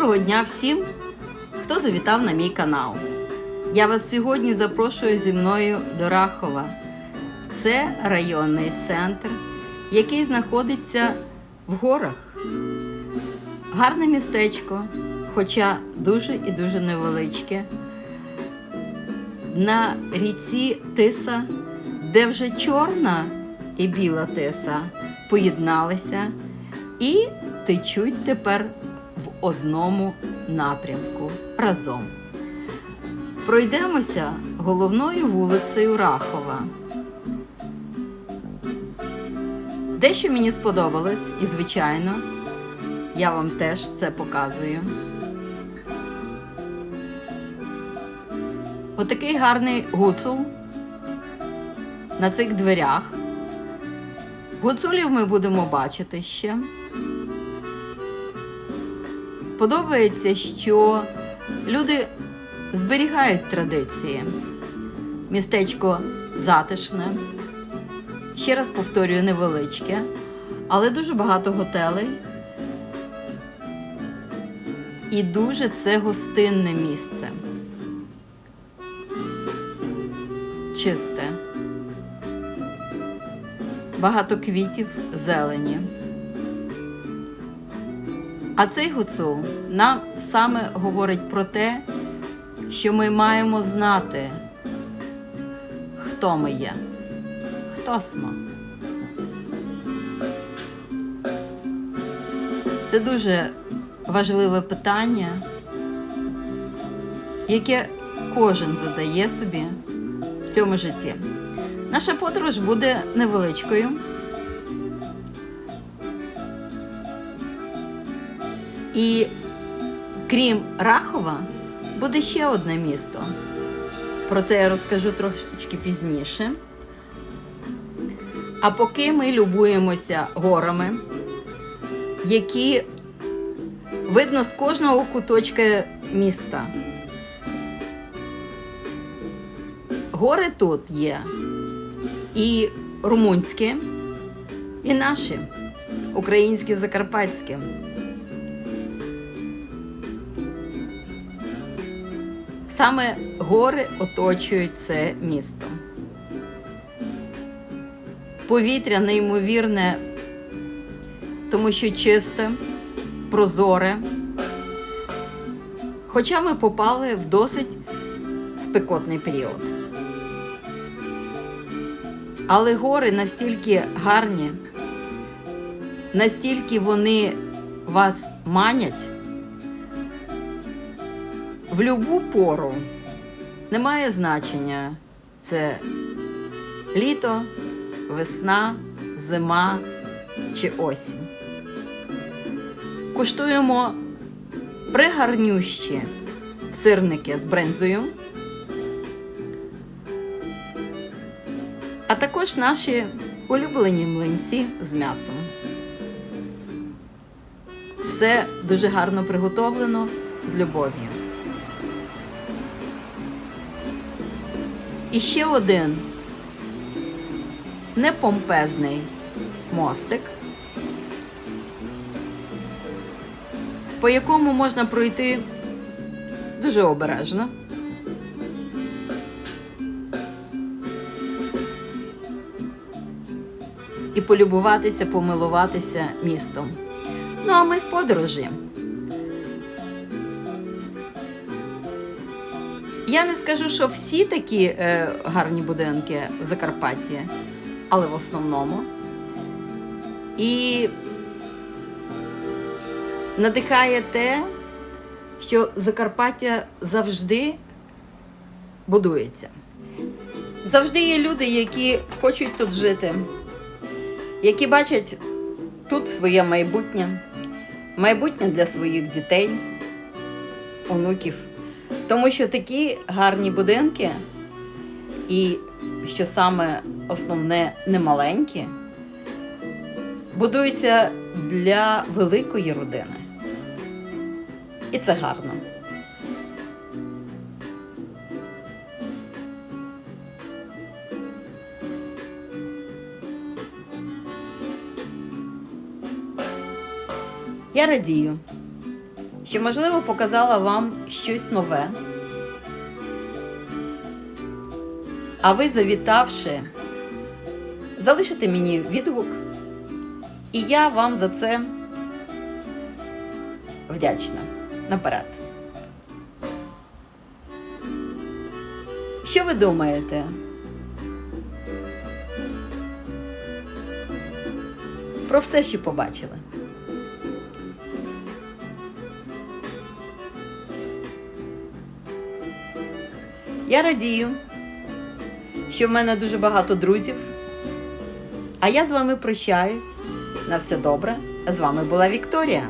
Доброго дня всім, хто завітав на мій канал. Я вас сьогодні запрошую зі мною до Рахова. Це районний центр, який знаходиться в горах. Гарне містечко, хоча дуже і дуже невеличке. На ріці Тиса, де вже чорна і біла тиса поєдналися і течуть тепер одному напрямку разом. Пройдемося головною вулицею Рахова. Дещо мені сподобалось, і, звичайно, я вам теж це показую. Отакий гарний гуцул на цих дверях. Гуцулів ми будемо бачити ще. Подобається, що люди зберігають традиції. Містечко затишне, ще раз повторюю, невеличке, але дуже багато готелей. І дуже це гостинне місце. Чисте. Багато квітів, зелені. А цей гуцул нам саме говорить про те, що ми маємо знати, хто ми є, хто смо. Це дуже важливе питання, яке кожен задає собі в цьому житті. Наша подорож буде невеличкою. І крім Рахова, буде ще одне місто. Про це я розкажу трошечки пізніше. А поки ми любуємося горами, які видно з кожного куточка міста. Гори тут є і румунські, і наші, українські, закарпатські. Саме гори оточують це місто. Повітря неймовірне, тому що чисте, прозоре. Хоча ми попали в досить спекотний період. Але гори настільки гарні, настільки вони вас манять в любу пору немає значення. Це літо, весна, зима чи осінь. Куштуємо пригарнющі сирники з брензою, а також наші улюблені млинці з м'ясом. Все дуже гарно приготовлено з любов'ю. І ще один непомпезний мостик, по якому можна пройти дуже обережно. І полюбуватися, помилуватися містом. Ну а ми в подорожі. Я не скажу, що всі такі е, гарні будинки в Закарпатті, але в основному. І надихає те, що Закарпаття завжди будується. Завжди є люди, які хочуть тут жити, які бачать тут своє майбутнє, майбутнє для своїх дітей, онуків. Тому що такі гарні будинки, і що саме основне немаленькі, будуються для великої родини. І це гарно. Я радію, що, можливо, показала вам щось нове. А ви, завітавши, залишите мені відгук, і я вам за це вдячна наперед. Що ви думаєте? Про все, що побачили. Я радію, що в мене дуже багато друзів. А я з вами прощаюсь. На все добре. З вами була Вікторія.